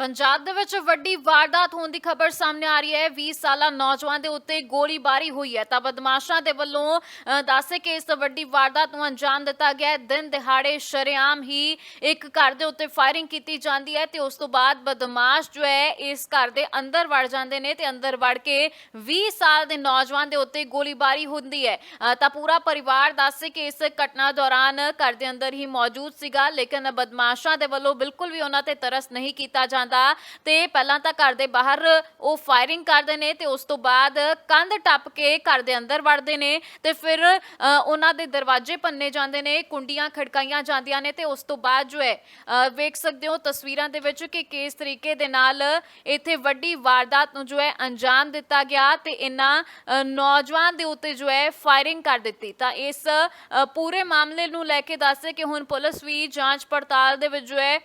ਪੰਜਾਬ ਦੇ ਵਿੱਚ ਵੱਡੀ ਵਾਰਦਾਤ ਹੋਣ ਦੀ ਖਬਰ ਸਾਹਮਣੇ ਆ ਰਹੀ ਹੈ। 20 ਸਾਲਾ ਨੌਜਵਾਨ ਦੇ ਉੱਤੇ ਗੋਲੀਬਾਰੀ ਹੋਈ ਹੈ। ਤਾਂ ਬਦਮਾਸ਼ਾਂ ਦੇ ਵੱਲੋਂ ਦੱਸੇ ਕਿ ਇਸ ਵੱਡੀ ਵਾਰਦਾਤ ਨੂੰ ਅੰਜਾਮ ਦਿੱਤਾ ਗਿਆ ਹੈ। ਦਿਨ ਦਿਹਾੜੇ ਸ਼ਰੇਆਮ ਹੀ ਇੱਕ ਘਰ ਦੇ ਉੱਤੇ ਫਾਇਰਿੰਗ ਕੀਤੀ ਜਾਂਦੀ ਹੈ ਤੇ ਉਸ ਤੋਂ ਬਾਅਦ ਬਦਮਾਸ਼ ਜੋ ਹੈ, ਇਸ ਘਰ ਦੇ ਅੰਦਰ ਵੜ ਜਾਂਦੇ ਨੇ ਤੇ ਅੰਦਰ ਵੜ ਕੇ 20 ਸਾਲ ਦੇ ਨੌਜਵਾਨ ਦੇ ਉੱਤੇ ਗੋਲੀਬਾਰੀ ਹੁੰਦੀ ਹੈ। ਤਾਂ ਪੂਰਾ ਪਰਿਵਾਰ ਦੱਸੇ ਕਿ ਇਸ ਘਟਨਾ ਦੌਰਾਨ ਘਰ ਦੇ ਅੰਦਰ ਹੀ ਮੌਜੂਦ ਸੀਗਾ, ਲੇਕਿਨ ਬਦਮਾਸ਼ਾਂ ਦੇ ਵੱਲੋਂ ਬਿਲਕੁਲ ਵੀ ਉਹਨਾਂ ਤੇ ਤਰਸ ਨਹੀਂ ਕੀਤਾ ਜਾਂਦਾ। ਤੇ ਪਹਿਲਾਂ ਤਾਂ ਘਰ ਦੇ ਬਾਹਰ ਉਹ ਫਾਇਰਿੰਗ ਕਰਦੇ ਨੇ ਤੇ ਉਸ ਤੋਂ ਬਾਅਦ ਕੰਧ ਟੱਪ ਕੇ ਘਰ ਦੇ ਅੰਦਰ ਵੜਦੇ ਨੇ ਤੇ ਫਿਰ ਉਹਨਾਂ ਦੇ ਦਰਵਾਜ਼ੇ ਪੰਨੇ ਜਾਂਦੇ ਨੇ, ਕੁੰਡੀਆਂ ਖੜਕਾਈਆਂ ਜਾਂਦੀਆਂ ਨੇ ਤੇ ਉਸ ਤੋਂ ਬਾਅਦ ਜੋ ਹੈ ਵੇਖ ਸਕਦੇ ਹੋ ਤਸਵੀਰਾਂ ਦੇ ਵਿੱਚ ਕਿ ਕਿਸ ਤਰੀਕੇ ਦੇ ਨਾਲ ਇੱਥੇ ਵੱਡੀ ਵਾਰਦਾਤ ਨੂੰ ਜੋ ਹੈ ਅੰਜਾਮ ਦਿੱਤਾ ਗਿਆ ਤੇ ਇਹਨਾਂ ਨੌਜਵਾਨ ਦੇ ਉੱਤੇ ਜੋ ਹੈ ਫਾਇਰਿੰਗ ਕਰ ਦਿੱਤੀ। ਤਾਂ ਇਸ ਪੂਰੇ ਮਾਮਲੇ ਨੂੰ ਲੈ ਕੇ ਦੱਸੇ ਕਿ ਹੁਣ ਪੁਲਿਸ ਵੀ ਜਾਂਚ ਪੜਤਾਲ ਦੇ ਵਿੱਚ ਜੋ ਹੈ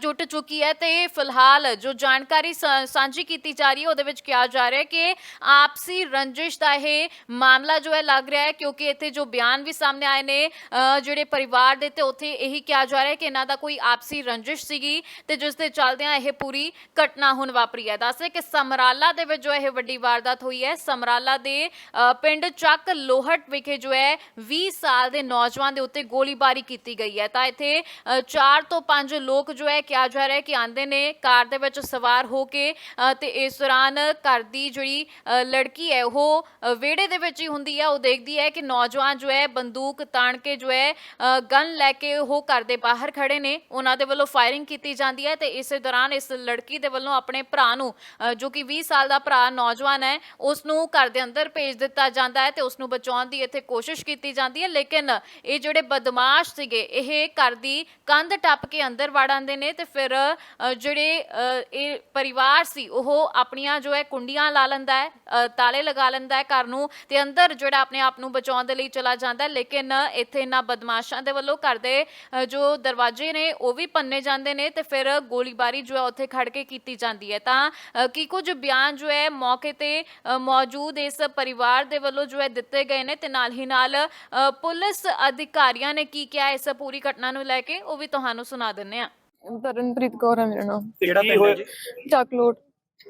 ਜੁਟ ਚੁੱਕੀ ਹੈ ਤੇ ਫਿਲਹਾਲ ਜੋ ਜਾਣਕਾਰੀ ਸਾ- ਸਾਂਝੀ ਕੀਤੀ ਜਾ ਰਹੀ ਹੈ, ਉਹਦੇ ਵਿੱਚ ਕਿਹਾ ਜਾ ਰਿਹਾ ਹੈ ਕਿ ਆਪਸੀ ਰੰਜਿਸ਼ ਦਾ ਇਹ ਮਾਮਲਾ ਜੋ ਹੈ ਲੱਗ ਰਿਹਾ ਹੈ, ਕਿਉਂਕਿ ਇੱਥੇ ਜੋ ਬਿਆਨ ਵੀ ਸਾਹਮਣੇ ਆਏ ਨੇ ਜਿਹੜੇ ਪਰਿਵਾਰ ਦੇ ਤੇ ਉੱਥੇ ਇਹੀ ਕਿਹਾ ਜਾ ਰਿਹਾ ਹੈ ਕਿ ਇਹਨਾਂ ਦਾ ਕੋਈ ਆਪਸੀ ਰੰਜਿਸ਼ ਸੀਗੀ ਤੇ ਜਿਸ ਦੇ ਚਲਦਿਆਂ ਇਹ ਪੂਰੀ ਘਟਨਾ ਹੁਣ ਵਾਪਰੀ ਹੈ। ਦੱਸਦੇ ਕਿ ਸਮਰਾਲਾ ਦੇ ਵਿੱਚ ਜੋ ਇਹ ਵੱਡੀ ਵਾਰਦਾਤ ਹੋਈ ਹੈ, ਸਮਰਾਲਾ ਦੇ ਪਿੰਡ ਚੱਕ ਲੋਹਟ ਵਿਖੇ ਜੋ ਹੈ 20 ਸਾਲ ਦੇ ਨੌਜਵਾਨ ਦੇ ਉੱਤੇ ਗੋਲੀਬਾਰੀ ਕੀਤੀ ਗਈ ਹੈ। ਤਾਂ ਇੱਥੇ 4 ਤੋਂ 5 ਲੋਕ ਜੋ ਹੈ, ਕਿਹਾ ਜਾ ਰਿਹਾ ਹੈ ਕਿ ਆਂਦੇ ਨੇ ਕਾਰ ਦੇ ਵਿੱਚ ਸਵਾਰ ਹੋ ਕੇ ਤੇ ਇਸ ਦੌਰਾਨ ਘਰ ਦੀ ਜਿਹੜੀ ਲੜਕੀ ਹੈ, ਉਹ ਵਿਹੜੇ ਦੇ ਵਿੱਚ ਹੀ ਹੁੰਦੀ ਹੈ ਉਹ ਦੇਖਦੀ ਹੈ ਕਿ ਨੌਜਵਾਨ ਜੋ ਹੈ, ਬੰਦੂਕ ਤਾਣ ਕੇ ਜੋ ਹੈ ਗਨ ਲੈ ਕੇ ਉਹ ਘਰ ਦੇ ਬਾਹਰ ਖੜੇ ਨੇ। ਉਹਨਾਂ ਦੇ ਵੱਲੋਂ ਫਾਇਰਿੰਗ ਕੀਤੀ ਜਾਂਦੀ ਹੈ ਤੇ ਇਸੇ ਦੌਰਾਨ ਇਸ ਲੜਕੀ ਦੇ ਵੱਲੋਂ ਆਪਣੇ ਭਰਾ ਨੂੰ ਜੋ ਕਿ 20 ਸਾਲ ਦਾ ਭਰਾ ਨੌਜਵਾਨ ਹੈ, ਉਸ ਨੂੰ ਘਰ ਦੇ ਅੰਦਰ ਭੇਜ ਦਿੱਤਾ ਜਾਂਦਾ ਹੈ ਤੇ ਉਸ ਨੂੰ ਬਚਾਉਣ ਦੀ ਇੱਥੇ ਕੋਸ਼ਿਸ਼ ਕੀਤੀ ਜਾਂਦੀ ਹੈ। ਲੇਕਿਨ ਇਹ ਜਿਹੜੇ ਬਦਮਾਸ਼ ਸੀਗੇ, ਇਹ ਘਰ ਦੀ ਕੰਧ ਟੱਪ ਕੇ ਅੰਦਰ ਵੜ ਆਉਂਦੇ ਨੇ ਤੇ ਫਿਰ ਜਿਹੜੇ ਇਹ ਪਰਿਵਾਰ ਸੀ, ਉਹ ਆਪਣੀਆਂ ਜੋ ਹੈ ਕੁੰਡੀਆਂ ਲਾ ਲੈਂਦਾ ਹੈ ਤਾਲੇ ਲਗਾ ਲੈਂਦਾ ਹੈ ਘਰ ਨੂੰ ਤੇ ਅੰਦਰ ਜਿਹੜਾ ਆਪਣੇ ਆਪ ਨੂੰ ਬਚਾਉਣ ਦੇ ਲਈ ਚਲਾ ਜਾਂਦਾ ਹੈ, ਲੇਕਿਨ ਇੱਥੇ ਇਹਨਾਂ ਬਦਮਾਸ਼ਾਂ ਦੇ ਵੱਲੋਂ ਘਰ ਦੇ ਜੋ ਦਰਵਾਜ਼ੇ ਨੇ, ਉਹ ਵੀ ਪੰਨੇ ਜਾਂਦੇ ਨੇ ਤੇ ਫਿਰ ਗੋਲੀਬਾਰੀ ਜੋ ਹੈ ਉੱਥੇ ਖੜ ਕੇ ਕੀਤੀ ਜਾਂਦੀ ਹੈ। ਤਾਂ ਕੀ ਕੁਝ ਬਿਆਨ ਜੋ ਹੈ ਮੌਕੇ ਤੇ ਮੌਜੂਦ ਇਸ ਪਰਿਵਾਰ ਦੇ ਵੱਲੋਂ ਜੋ ਹੈ ਦਿੱਤੇ ਗਏ ਨੇ ਤੇ ਨਾਲ ਹੀ ਨਾਲ ਪੁਲਿਸ ਅਧਿਕਾਰੀਆਂ ਨੇ ਕੀ ਕਿਹਾ ਇਸ ਪੂਰੀ ਘਟਨਾ ਨੂੰ ਲੈ ਕੇ, ਉਹ ਵੀ ਤੁਹਾਨੂੰ ਸੁਣਾ ਦਿੰਨੇ ਆ ਤਰਨਪ੍ਰੀਤ ਕੌਰ ਹੈ ਮੇਰਾ ਨਾਮ। ਕਿਹੜਾ ਪਿੰਡ ਹੈ ਜੀ? ਚੱਕਲੋਟ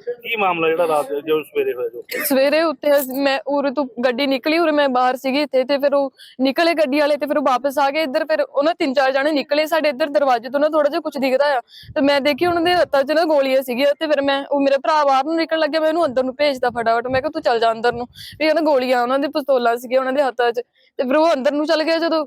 ਕੀ ਮਾਮਲਾ ਜਿਹੜਾ ਰਾਤ ਦੇ- ਜੋ ਸਵੇਰੇ ਹੋਇਆ ਜੋ? ਸਵੇਰੇ ਉੱਤੇ ਅਸੀਂ- ਮੈਂ ਉਰੇ ਤੋਂ ਗੱਡੀ ਨਿਕਲੀ ਉਰੇ ਮੈਂ ਬਾਹਰ ਸੀਗੀ ਇੱਥੇ ਤੇ ਫਿਰ ਉਹ ਨਿਕਲੇ ਗੱਡੀ ਵਾਲੇ ਤੇ ਫਿਰ ਉਹ ਵਾਪਸ ਆ ਗਏ। ਇੱਧਰ ਫਿਰ ਉਹਨਾਂ ਤਿੰਨ ਚਾਰ ਜਣੇ ਨਿਕਲੇ ਸਾਡੇ ਇੱਧਰ ਦਰਵਾਜ਼ੇ ਤੋਂ ਨਾ ਥੋੜਾ ਜਿਹਾ ਕੁਝ ਦਿਖਦਾ ਆ। ਤੇ ਮੈਂ ਦੇਖੀ ਉਹਨਾਂ ਦੇ ਹੱਥਾਂ 'ਚ ਨਾ ਗੋਲੀਆਂ ਸੀਗੀਆਂ ਤੇ ਫਿਰ ਮੈਂ ਉਹ ਮੇਰੇ ਭਰਾ ਬਾਹਰ ਨੂੰ ਨਿਕਲਣ ਲੱਗਿਆ ਮੈਂ ਉਹਨੂੰ ਅੰਦਰ ਨੂੰ ਭੇਜਦਾ ਫਟਾਫਟ। ਮੈਂ ਕਿਹਾ ਤੂੰ ਚੱਲ ਜਾ ਅੰਦਰ ਨੂੰ। ਵੀ ਉਹਨਾਂ ਗੋਲੀਆਂ ਉਹਨਾਂ ਦੇ ਪਿਸਤੌਲਾਂ ਸੀਗੀਆਂ ਉਹਨਾਂ ਦੇ ਹੱਥਾਂ 'ਚ। ਤੇ ਫਿਰ ਉਹ ਅੰਦਰ ਨੂੰ ਚੱਲ ਗਿਆ ਜਦੋਂ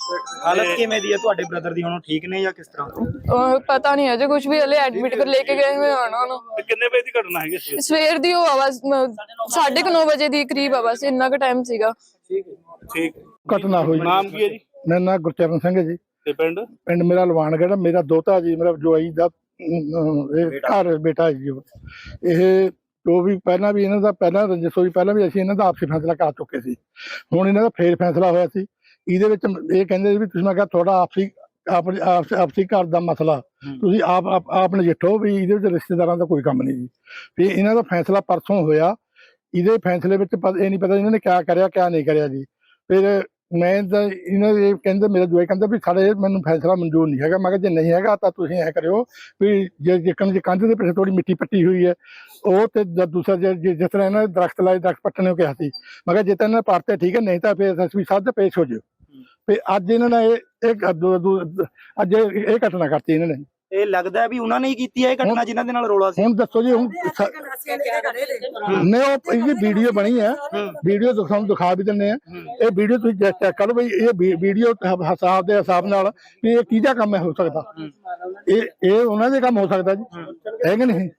ਹਾਲਤ ਕਿਵੇਂ ਦੀ ਹੈ? ਤੁਹਾਡੇ ਬ੍ਰਦਰ ਦੀ ਹੁਣ ਉਹ ਠੀਕ ਨੇ ਜਾਂ ਕਿਸ ਤਰ੍ਹਾਂ? ਉਹ ਪਤਾ ਨਹੀਂ ਅਜੇ ਕੁਝ ਵੀ ਹਲੇ ਐਡਮਿਟ ਕਰ ਲੈ ਕੇ ਗਏ ਹੋਏ ਹਨ ਉਹਨੂੰ। ਤੇ ਕਿੰਨੇ ਵਜੇ ਦੀ ਘਟਨਾ ਹੈਗੀ ਸਵੇਰੇ ਸਵੇਰ ਦੀ ਉਹ ਆਵਾਜ਼ 9:30 ਵਜੇ ਦੀ ਕਰੀਬ ਆ ਬਸ ਇੰਨਾ ਕੁ ਟਾਈਮ ਸੀਗਾ। ਠੀਕ। ਘਟਨਾ ਹੋਈ ਨਾਮ ਕੀ ਹੈ ਜੀ? ਮੇਰਾ ਨਾਂ ਗੁਰਚਰਨ ਸਿੰਘ ਹੈ ਜੀ। ਤੇ ਪਿੰਡ? ਪਿੰਡ ਮੇਰਾ ਲਵਾਨਗੜ੍ਹ ਮੇਰਾ ਦੋਤਾ ਜੀ ਮੇਰਾ ਜਵਾਈ ਦਾ ਅਮ, ਇਹ ਘਰ ਬੇਟਾ ਹੈ ਜੀ ਉਹ। ਇਹ ਜੋ ਵੀ ਪਹਿਲਾਂ ਵੀ ਇਹਨਾਂ ਦਾ ਪਹਿਲਾਂ ਰੰਜਿਸ਼ ਹੋਈ ਪਹਿਲਾਂ ਵੀ ਅਸੀਂ ਇਹਨਾਂ ਦਾ ਆਪਸੀ ਫੈਸਲਾ ਕਰ ਚੁੱਕੇ ਸੀ। ਹੁਣ ਇਹਨਾਂ ਦਾ ਫੇਰ ਫੈਸਲਾ ਹੋਇਆ ਸੀ। ਇਹਦੇ ਵਿੱਚ ਇਹ ਕਹਿੰਦੇ ਵੀ ਤੁਸੀਂ ਮੈਂ ਕਿਹਾ ਤੁਹਾਡਾ ਆਪਸੀ ਆਪਸ- ਘਰ ਦਾ ਮਸਲਾ। ਤੁਸੀਂ ਆਪ ਆਪ ਨਜਿੱਠੋ ਵੀ ਇਹਦੇ ਵਿੱਚ ਰਿਸ਼ਤੇਦਾਰਾਂ ਦਾ ਕੋਈ ਕੰਮ ਨਹੀਂ ਜੀ। ਵੀ ਇਹਨਾਂ ਦਾ ਫੈਸਲਾ ਪਰਸੋਂ ਹੋਇਆ। ਇਹਦੇ ਫੈਸਲੇ ਵਿੱਚ ਇਹ ਨਹੀਂ ਪਤਾ ਇਹਨਾਂ ਨੇ ਕਿਆ ਕਰਿਆ ਕਿਆ ਨਹੀਂ ਕਰਿਆ ਜੀ। ਫਿਰ ਮੈਂ ਤਾਂ ਇਹਨਾਂ ਦੇ ਕਹਿੰਦੇ ਮੇਰਾ ਜਵਾਈ ਕਹਿੰਦਾ ਵੀ ਸਾਡੇ ਮੈਨੂੰ ਫੈਸਲਾ ਮਨਜ਼ੂਰ ਨਹੀਂ ਹੈਗਾ। ਮੈਂ ਕਿਹਾ ਜੇ ਨਹੀਂ ਹੈਗਾ ਤਾਂ ਤੁਸੀਂ ਐ ਕਰਿਓ ਵੀ ਜੇ ਜਿੱਕਣ ਜੇ ਕੰਧ ਦੇ ਪਿੱਛੇ ਥੋੜੀ ਮਿੱਟੀ ਪੱਟੀ ਹੋਈ ਹੈ ਉਹ ਤੇ ਦੂਸਰਾ ਜੇ- ਜਿਸ ਤਰ੍ਹਾਂ ਇਹਨਾਂ ਨੇ ਦਰਖਤ ਲਾਏ ਦਰਖਤ ਪੱਟਣੇ ਨੂੰ ਕਿਹਾ ਸੀ। ਮੈਂ ਕਿਹਾ ਜੇ ਤਾਂ ਇਹਨਾਂ ਨੇ ਪੜਤੇ ਠੀਕ ਹੈ ਨਹੀਂ ਤਾਂ ਫਿਰ ਐਸਐਸਪੀ ਸਾਹਿਬ ਤੇ ਪੇਸ਼ ਹੋ ਜਿਓ। ਤੇ ਅੱਜ ਇਹਨਾਂ ਨੇ ਇਹ ਅੱਜ ਇਹ ਘਟਨਾ ਕਰਤੀ ਇਹਨਾਂ ਨੇ। ਇਹ ਲੱਗਦਾ ਵੀ ਉਹਨਾਂ ਨੇ ਹੀ ਕੀਤੀ ਹੈ ਇਹ ਘਟਨਾ ਜਿਨ੍ਹਾਂ ਦੇ ਨਾਲ ਰੋਲਾ ਸੀ। ਹੁਣ ਦੱਸੋ ਜੀ ਹੁਣ ਸ- ਨਹੀਂ ਉਹ ਇਹ ਵੀਡੀਓ ਬਣੀ ਹੈ। ਵੀਡੀਓ ਤੁਹਾਨੂੰ ਦਿਖਾ ਵੀ ਦਿੰਨੇ ਆ। ਇਹ ਵੀਡੀਓ ਤੁਸੀਂ ਚੈੱਕ ਕਰੋ ਬਈ ਇਹ ਵੀਡੀਓ ਹਿਸਾਬ ਦੇ ਹਿਸਾਬ ਨਾਲ ਵੀ ਇਹ ਕਿਹਦਾ ਕੰਮ ਹੈ ਹੋ। ਸਕਦਾ ਇਹ ਇਹ ਉਹਨਾਂ ਦੇ ਕੰਮ ਹੋ ਸਕਦਾ ਜੀ। ਹੈ। ਕਿ ਨਹੀਂ?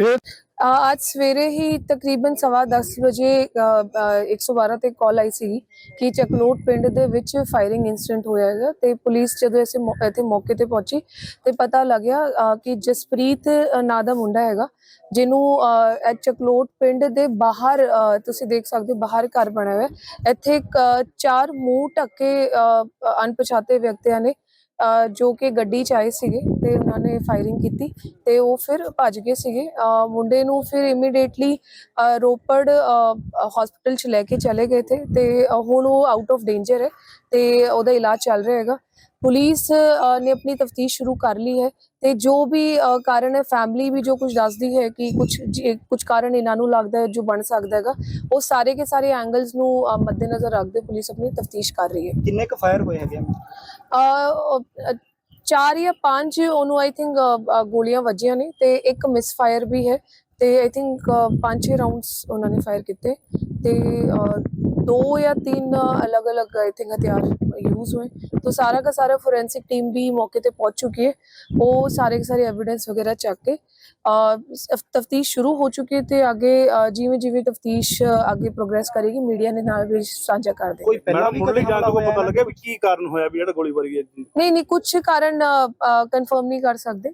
ਇਹ ਅੱਜ ਸਵੇਰੇ ਹੀ ਤਕਰੀਬਨ ਸਵਾ ਦਸ ਵਜੇ ਅ, ਅ, 112 ਤੇ ਕਾਲ ਆਈ ਸੀ ਕਿ ਚਕਲੋਟ ਪਿੰਡ ਦੇ ਵਿੱਚ ਫਾਇਰਿੰਗ ਇਨਸੀਡੈਂਟ ਹੋਇਆ ਹੈਗਾ ਤੇ ਪੁਲਿਸ ਜਦੋਂ ਅਸੀਂ ਮੌ- ਇੱਥੇ ਮੌਕੇ ਤੇ ਪਹੁੰਚੀ ਤੇ ਪਤਾ ਲੱਗਿਆ ਕਿ ਜਸਪ੍ਰੀਤ ਨਾਂ ਦਾ ਮੁੰਡਾ ਹੈਗਾ ਜਿਹਨੂੰ ਇਹ ਚਕਲੋਟ ਪਿੰਡ ਦੇ ਬਾਹਰ ਤੁਸੀਂ ਦੇਖ ਸਕਦੇ ਹੋ ਬਾਹਰ ਘਰ ਬਣਿਆ ਹੋਇਆ ਇੱਥੇ ਇੱਕ, ਚਾਰ ਮੂੰਹ ਢੱਕੇ ਅਣਪਛਾਤੇ ਵਿਅਕਤੀਆਂ ਨੇ ਜੋ ਕਿ ਗੱਡੀ 'ਚ ਆਏ ਸੀਗੇ ਤੇ ਉਹਨਾਂ ਨੇ ਫਾਇਰਿੰਗ ਕੀਤੀ ਤੇ ਉਹ ਫਿਰ ਭੱਜ ਗਏ ਸੀਗੇ। ਮੁੰਡੇ ਨੂੰ ਫਿਰ ਇਮੀਡੀਏਟਲੀ ਰੋਪੜ ਹਸਪੀਟਲ 'ਚ ਲੈ ਕੇ ਚਲੇ ਗਏ ਥੇ ਤੇ ਹੁਣ ਉਹ ਆਊਟ ਆਫ ਡੇਂਜਰ ਹੈ ਤੇ ਉਹਦਾ ਇਲਾਜ ਚੱਲ ਰਿਹਾ ਹੈਗਾ। ਪੁਲਿਸ ਨੇ ਆਪਣੀ ਤਫਤੀਸ਼ ਸ਼ੁਰੂ ਕਰ ਲਈ ਹੈ ਤੇ ਜੋ ਵੀ ਕਾਰਨ ਹੈ ਫੈਮਿਲੀ ਵੀ ਜੋ ਕੁਝ ਦੱਸਦੀ ਹੈ ਕਿ ਕੁਝ ਕੁਝ ਕਾਰਨ ਇਹਨਾਂ ਨੂੰ ਲੱਗਦਾ ਹੈ ਜੋ ਬਣ ਸਕਦਾ ਹੈਗਾ ਉਹ ਸਾਰੇ ਕੇ ਸਾਰੇ ਐਂਗਲਸ ਨੂੰ ਮੱਦੇਨਜ਼ਰ ਰੱਖਦੇ ਪੁਲਿਸ ਆਪਣੀ ਤਫਤੀਸ਼ ਕਰ ਰਹੀ ਹੈ ਕਿੰਨੇ ਕੁ ਫਾਇਰ ਹੋਏ ਹੈਗੇ ਆ? ਚਾਰ ਜਾਂ ਪੰਜ ਉਹਨੂੰ ਆਈ ਥਿੰਕ ਗੋਲੀਆਂ ਵੱਜੀਆਂ ਨੇ ਤੇ ਇੱਕ ਮਿਸ ਫਾਇਰ ਵੀ ਹੈ ਤੇ ਆਈ ਥਿੰਕ ਪੰਜ ਛੇ ਰਾਉਂਡਸ ਉਹਨਾਂ ਨੇ ਫਾਇਰ ਕੀਤੇ ਤੇ ਦੋ ਜਾਂ ਤਿੰਨ ਅਲੱਗ-ਅਲੱਗ ਆਈ ਥਿੰਕ ਹਥਿਆਰ ਯੂਜ਼ ਹੋਏ तो सारा का सारा फोरेंसिक टीम भी मौके पे पहुंच चुकी है वो सारे के सारे एविडेंस वगैरह चेक के तफ्तीश शुरू हो चुकी है ਤੇ ਅੱਗੇ ਜਿਵੇਂ ਜਿਵੇਂ ਤਫਤੀਸ਼ ਅੱਗੇ ਪ੍ਰੋਗਰੈਸ ਕਰੇਗੀ ਮੀਡੀਆ ਦੇ ਨਾਲ ਵੀ ਸਾਂਝਾ ਕਰ ਦੇ ਕੋਈ ਪਹਿਲਾਂ ਮੈਡਮ ਵੀ ਮੁੱਢਲੀ ਕਦੇ ਜਾਂਚ ਹਮਲਾ ਤੋਂ ਹੋਇਆ ਪਤਾ ਹੈ? ਲੱਗਿਆ ਵੀ ਕੀ ਕਾਰਨ ਹੋਇਆ ਵੀ ਜਿਹੜਾ ਗੋਲੀਬਾਰੀ ਹੈ ਜੀ ਨਹੀਂ ਨਹੀਂ ਕੁਝ ਕਾਰਨ ਕਨਫਰਮ ਨਹੀਂ ਕਰ ਸਕਦੇ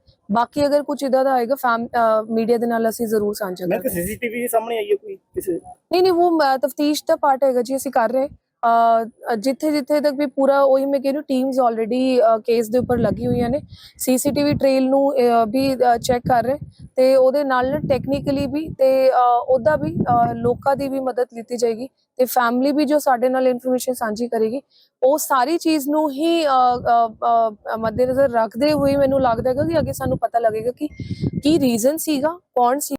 ਬਾਕੀ ਅਗਰ ਕੁਝ ਇਦਾਂ ਦਾ ਆਏਗਾ ਫੈਮ ਮੀਡੀਆ ਦੇ ਨਾਲ ਅਸੀਂ ਜ਼ਰੂਰ ਸਾਂਝਾ ਮੈਂ ਕਿ ਕਰਾਂਗੇ। ਸੀਸੀਟੀਵੀ ਸਾਹਮਣੇ ਆਈ ਹੈ ਕੋਈ ਕਿਸੇ ਨਹੀਂ ਨਹੀਂ ਉਹ ਤਫਤੀਸ਼ ਦਾ ਪਾਰਟ ਹੈਗਾ ਜੀ ਅਸੀਂ ਕਰ ਰਹੇ। ਜਿੱਥੇ ਜਿੱਥੇ ਤੱਕ ਵੀ ਪੂਰਾ ਉਹੀ ਮੈਂ ਕਹਿ ਟੀਮਸ ਆਲਰੇਡੀ ਕੇਸ ਦੇ ਉੱਪਰ ਲੱਗੀ ਹੋਈਆਂ ਨੇ। ਸੀਸੀਟੀਵੀ ਟ੍ਰੇਲ ਨੂੰ ਵੀ ਚੈੱਕ ਕਰ ਰਹੇ। ਤੇ ਉਹਦੇ ਨਾਲ ਟੈਕਨੀਕਲੀ ਵੀ ਤੇ ਉਹਦਾ ਵੀ ਲੋਕਾਂ ਦੀ ਵੀ ਮਦਦ ਲਿੱਤੀ ਜਾਏਗੀ ਤੇ ਫੈਮਿਲੀ ਵੀ ਜੋ ਸਾਡੇ ਨਾਲ ਇਨਫੋਰਮੇਸ਼ਨ ਸਾਂਝੀ ਕਰੇਗੀ, ਉਹ ਸਾਰੀ ਚੀਜ਼ ਨੂੰ ਹੀ ਮੱਦੇਨਜ਼ਰ ਰੱਖਦੇ ਹੋਏ ਮੈਨੂੰ ਲੱਗਦਾ ਹੈਗਾ ਕਿ ਅੱਗੇ ਸਾਨੂੰ ਪਤਾ ਲੱਗੇਗਾ ਕਿ ਕੀ ਰੀਜ਼ਨ ਸੀਗਾ, ਕੌਣ ਸੀ